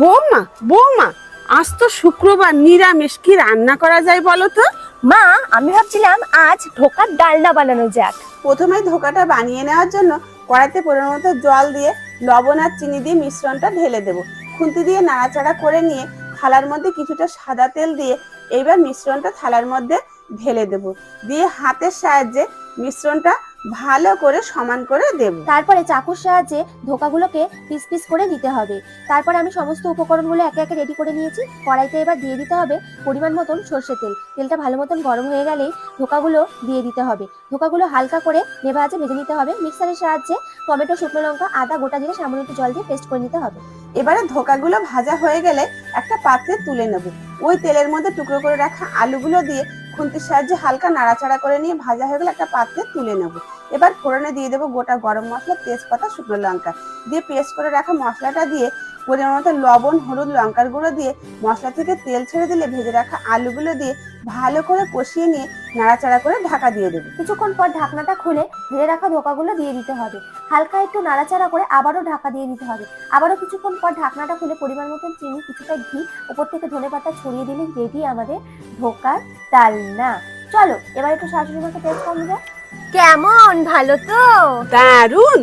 বৌমা বৌমা আজ তো শুক্রবার নিরামিষ কি রান্না করা যায় বলো তো? মা আমি ভাবছিলাম আজ ঢোকার ডালনা বানানো যাক। প্রথমে ধোকাটা বানিয়ে নেওয়ার জন্য কড়াইতে পরিমাণ মতো জল দিয়ে লবণ আর চিনি দিয়ে মিশ্রণটা ঢেলে দেবো। খুন্তি দিয়ে নাড়াচাড়া করে নিয়ে থালার মধ্যে কিছুটা সাদা তেল দিয়ে এইবার মিশ্রণটা থালার মধ্যে ঢেলে দেব। দিয়ে হাতের সাহায্যে মিশ্রণটা ভালো করে সমান করে দেব। তারপরে চাকুর সাহায্যে ধোকাগুলোকে পিস পিস করে দিতে হবে। তারপরে আমি সমস্ত উপকরণগুলো একে একে রেডি করে নিয়েছি। কড়াইতে এবার দিয়ে দিতে হবে পরিমাণ মতন সর্ষে তেল। তেলটা ভালো মতন গরম হয়ে গেলেই ধোকাগুলো দিয়ে দিতে হবে। ধোকাগুলো হালকা করে নেভা আছে ভেজে নিতে হবে। মিক্সারের সাহায্যে টমেটো শুকনো লঙ্কা আদা গোটা জিরে সামান্য একটু জল দিয়ে পেস্ট করে নিতে হবে। এবারে ধোকাগুলো ভাজা হয়ে গেলে একটা পাত্রে তুলে নেব। ওই তেলের মধ্যে টুকরো করে রাখা আলুগুলো দিয়ে খুন্তির সাহায্যে হালকা নাড়াচাড়া করে নিয়ে ভাজা হয়ে গেলে একটা পাত্রে তুলে নেব। এবার ফোড়নে দিয়ে দেবো গোটা গরম মশলা, তেজপাতা, শুকনো লঙ্কা। দিয়ে পেস্ট করে রাখা মশলাটা দিয়ে পরিমাণ মতো লবণ, হলুদ, লঙ্কার গুঁড়ো দিয়ে মশলা থেকে তেল ছেড়ে দিলে ভেজে রাখা আলুগুলো দিয়ে ভালো করে কষিয়ে নিয়ে নাড়াচাড়া করে ঢাকা দিয়ে দেবো। কিছুক্ষণ পর ঢাকনাটা খুলে ভেজে রাখা ধোকাগুলো দিয়ে দিতে হবে। হালকা একটু নাড়াচাড়া করে আবারও ঢাকা দিয়ে দিতে হবে। আবারও কিছুক্ষণ পর ঢাকনাটা খুলে পরিমাণ মতন চিনি, কিছুটা ঘি উপর থেকে ধনে পাতা ছড়িয়ে দিলে রেডি আমাদের ধোকার ডালনা চলো এবার একটু শাশুড়ি মাকে টেস্ট করে কেমন? ভালো তো? দারুণ!